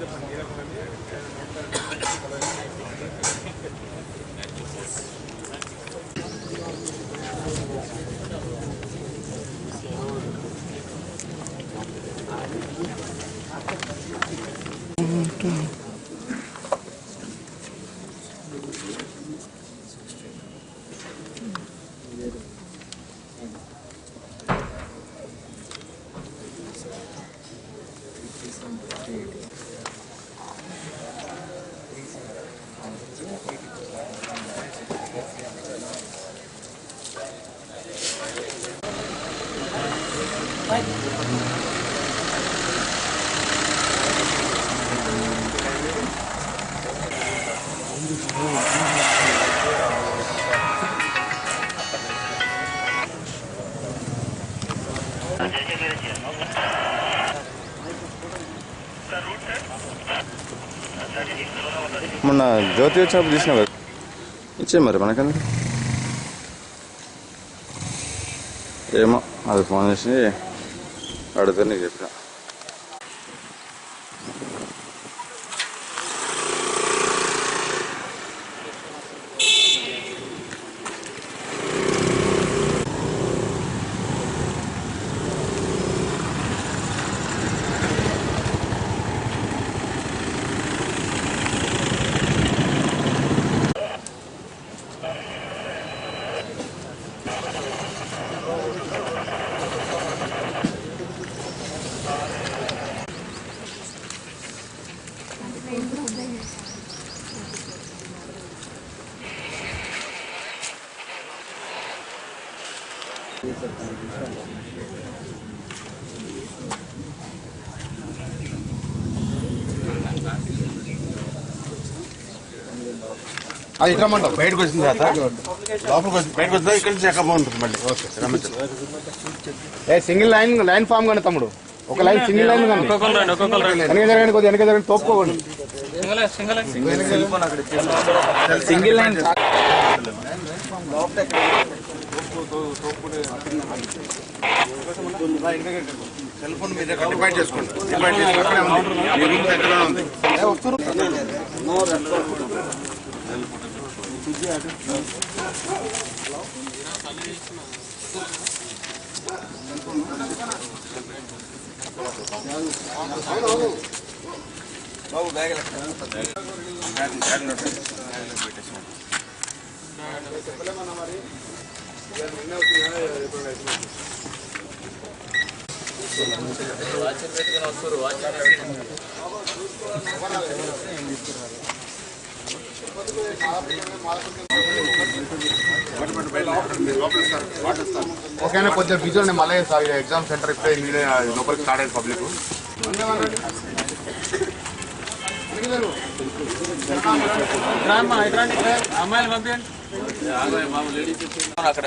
చెప్పండి మొన్న జ్యోతి వచ్చినప్పుడు తీసినావు కదా. ఇచ్చే మరి మనకన్నా. ఏమో అది ఫోన్ చేసి అడిగితే నీకు చెప్పిన. అది ఇట్లా బయటకు వచ్చిన తర్వాత? లోపలికి వచ్చి బయటకు వచ్చిన ఇక్కడ నుంచి ఎక్కడ బాగుంటుంది మళ్ళీ? Okay a single line line form కానీ తమ్ముడు. ఒక లైన్ సింగిల్ లైన్ కానీ. వెనక జరగండి కొద్దిగా వెనక జరగండి తోపుకోకండి. సింగిల్ లైన్ సెల్ ఫోన్ మీద చేసుకోండి డివైడ్ చేసి అక్కడే ఉంది మీ రూమ్ దగ్గరనే ఉంది బాబు బ్యాగ్ చెప్పలేమన్నా మరి వాచర్ పెట్టుకుని వస్తారు. వాచర్ తీసుకురావాలి ఓకేనా కొంచెం విజువల్ నేను మళ్ళీ సార్ ఎగ్జామ్ సెంటర్ ఇప్పుడే మీరే లోపలికి స్టార్ట్ అయ్యింది పబ్లిక్ అమ్మాయిలు పంపించండి. అక్కడ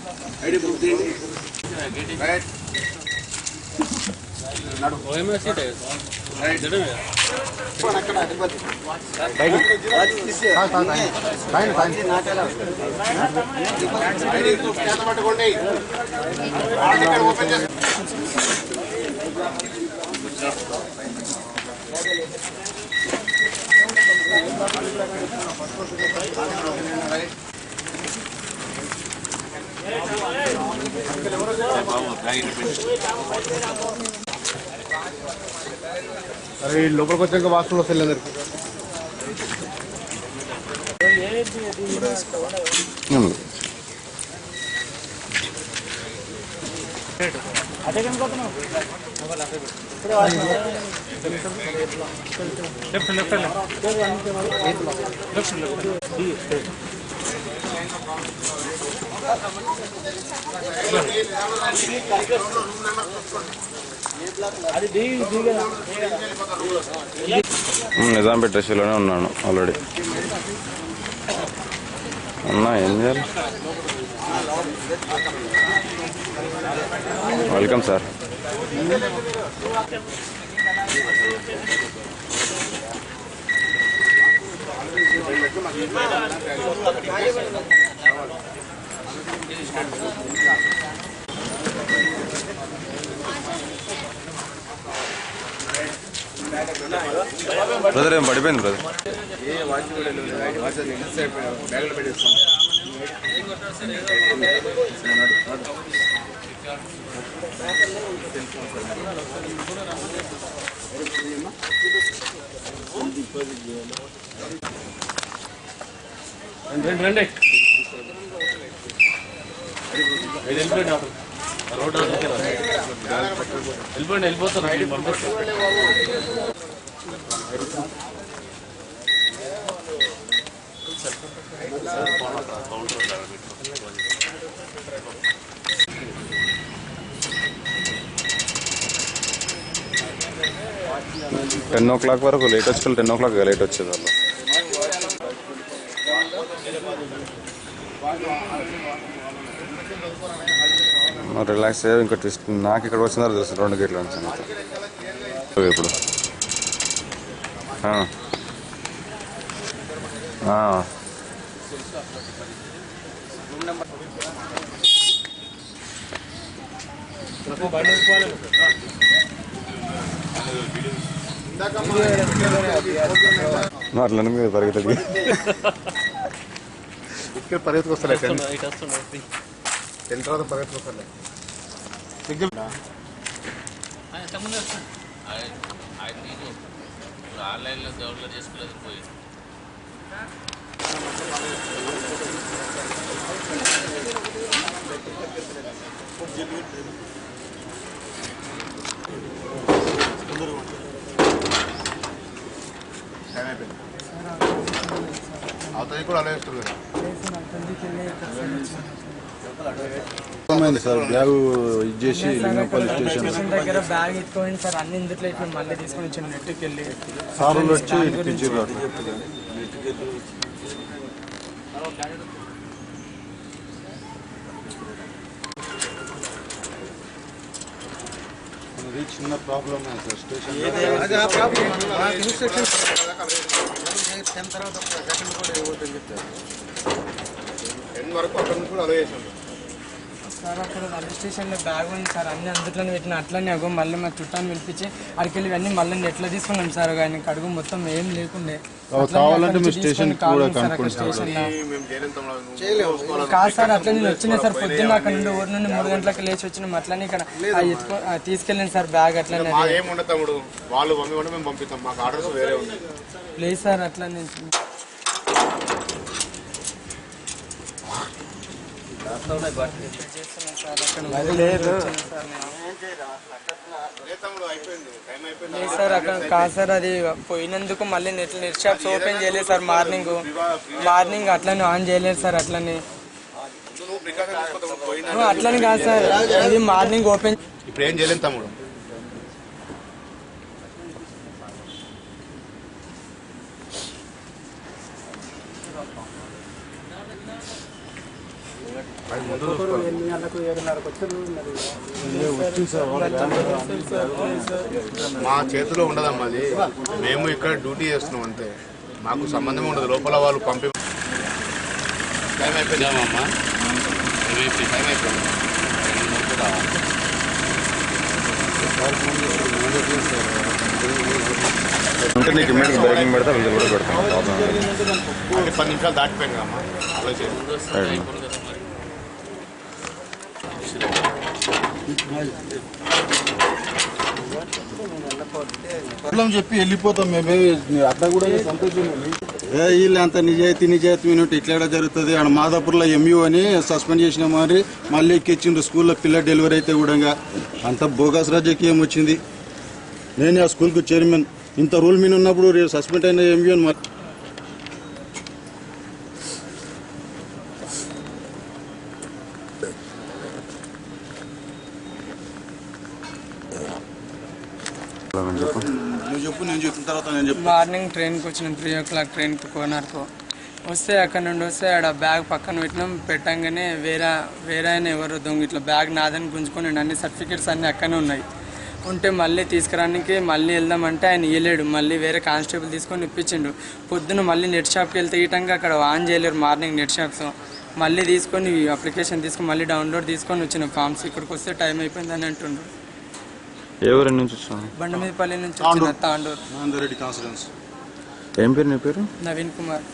పంపించండి బయటికి సాయం సాయం పట్టుకోండి ఓపెన్ చేసి అరే ఈ లోపలికి వచ్చాక వాస్తులు వస్తాయి అందరికి ఉమ్. ఉమ్, Nizampet డ్రెస్సులోనే ఉన్నాను ఆల్రెడీ అన్నా ఏం చేయాలి? వెల్కమ్ సార్ బ్రదర్ ఏం పడిపోయింది బ్రదర్ రండి రండి వెళ్ళిపోయింది రోడ్. వెళ్ళిపోండి టెన్ ఓ క్లాక్ వరకు లేట్ వచ్చి టెన్ ఓ క్లాక్ లేట్ వచ్చేది వాళ్ళు రిలాక్స్ అయ్యా ఇంకా ట్విస్ట్ నాకు ఇక్కడ వచ్చిన తెలుసు రెండు గేట్లు ఇప్పుడు. ఆ. ఆ. నువ్వు అట్లా మీద పరిగెత్తది ఇక్కడ పరిగెత్తుకు వస్తలే టెన్ ఇటు వస్తుండే టెన్ తర్వాత పరిగెత్తుకు వస్తలే ఆన్లైన్లో డౌన్లోడ్ చేసుకోలేదు పోయి. టైం అయిపోయింది. అవతలి కూడా అలా వేస్తుంది ఏమైంది సార్. బ్యాగ్ ఇచ్చేసి లింగంపల్లి స్టేషన్ దగ్గర బ్యాగ్ ఎత్తుకొని సార్ అన్ని ఇందులో ఇట్లా మళ్ళీ తీసుకొని వచ్చాను నెట్కి వెళ్ళి సార్లు వచ్చి ఇప్పించారు అది చిన్న ప్రాబ్లమ్ సార్. స్టేషన్ టెన్ వరకు అక్కడ నుంచి కూడా సార్ అక్కడ రైల్వే స్టేషన్లో బ్యాగ్ ఉంది సార్ అన్ని అందులోనే పెట్టిన అట్లనే అగో మళ్ళీ మా చుట్టాన్ని పిలిపించి అక్కడికి వెళ్ళి ఇవన్నీ మళ్ళీ ఎట్లా తీసుకున్నాం సార్ ఆయన అడుగు మొత్తం ఏం లేకుండే. కావాలంటే స్టేషన్ కాదు సార్ అట్లా నేను వచ్చిన సార్ పొద్దున్న అక్కడ నుండి ఊరి నుండి మూడు గంటలకు లేచి వచ్చినాం అట్లనే ఇక్కడ తీసుకెళ్ళాను సార్ బ్యాగ్ అట్లనే మా ఏం ఉండదు తమ్ముడు. వాళ్ళు పంపించమంటే మేము పంపిస్తాం. మాకు ఆర్డర్స్ వేరే ఉన్నాయి ప్లీజ్ సార్ అట్లనే లేదు లేదు సార్ అక్కడ కాదు సార్ అది పోయినందుకు మళ్ళీ నెట్ నెట్ షాప్స్ ఓపెన్ చేయలేదు సార్ మార్నింగ్ మార్నింగ్ అట్లనే ఆన్ చేయలేదు సార్ అట్లనే అట్లనే కాదు సార్ ఇది మార్నింగ్ ఓపెన్ ఇప్పుడు ఏం చేయలేదు తమ్ముడు? మా చేతిలో ఉండదమ్మా అది. మేము ఇక్కడ డ్యూటీ చేస్తున్నాం అంతే. మాకు సంబంధం ఉండదు. లోపల వాళ్ళు పంపి టైం అయిపోయింది. అమ్మా టైం అయిపోయింది. అంటే నీకు ఇమ్మీడియట్ బ్రేకింగ్ పెడితే వీళ్ళు కూడా. అంటే పది నిమిషాలు దాటిపోయింది అమ్మా ఆలోచించి రైట్. ప్రాబ్లం చెప్పి వెళ్ళిపోతాం మేమే. అట్లా కూడా సంతోషం ఏ వీళ్ళు అంత నిజాయితీ నిజాయితీ వినట్టు ఇట్లా జరుగుతుంది? ఆడ మాదాపూర్లో ఎంయూ అని సస్పెండ్ చేసిన మరి మళ్ళీ ఎక్కిచ్చిండ్రు స్కూల్లో పిల్ల డెలివరీ అయితే కూడా అంత బోగస్ రాజకీయం వచ్చింది. నేనే ఆ స్కూల్కి చైర్మన్. ఇంత రూల్ మీద ఉన్నప్పుడు రేపు సస్పెండ్ అయిన ఎంయూ అని నువ్వు చెప్పు నేను చెప్పిన తర్వాత నేను చెప్పు. మార్నింగ్ ట్రైన్కి వచ్చినాం త్రీ ఓ క్లాక్ ట్రైన్కి కోనార్కు. వస్తే అక్కడ నుండి వస్తే ఆడ బ్యాగ్ పక్కన పెట్టినాం పెట్టంగానే వేరే వేరే ఆయన ఎవరు దొంగ ఇట్లా బ్యాగ్ నాదని గుంజుకొని అన్ని సర్టిఫికేట్స్ అన్నీ అక్కడనే ఉన్నాయి. ఉంటే మళ్ళీ తీసుకురానికి మళ్ళీ వెళ్దామంటే ఆయన ఇవ్వలేడు మళ్ళీ వేరే కానిస్టేబుల్ తీసుకొని ఇప్పించిండు. పొద్దున మళ్ళీ నెట్ షాప్కి వెళ్తే ఇటంగా అక్కడ ఆన్ చేయలేరు మార్నింగ్ నెట్ షాప్స్. మళ్ళీ తీసుకొని అప్లికేషన్ తీసుకొని మళ్ళీ డౌన్లోడ్ తీసుకొని వచ్చిన ఫామ్స్. ఇక్కడికి వస్తే టైం అయిపోయిందని అంటుండ్రు ఏ ఊరి నుంచి వచ్చావు బండమీదపల్లి నుంచి వచ్చిన తాండూరు. నాందరెడ్డి కాన్ఫరెన్స్ ఏం పేరు నీ పేరు? నవీన్ కుమార్.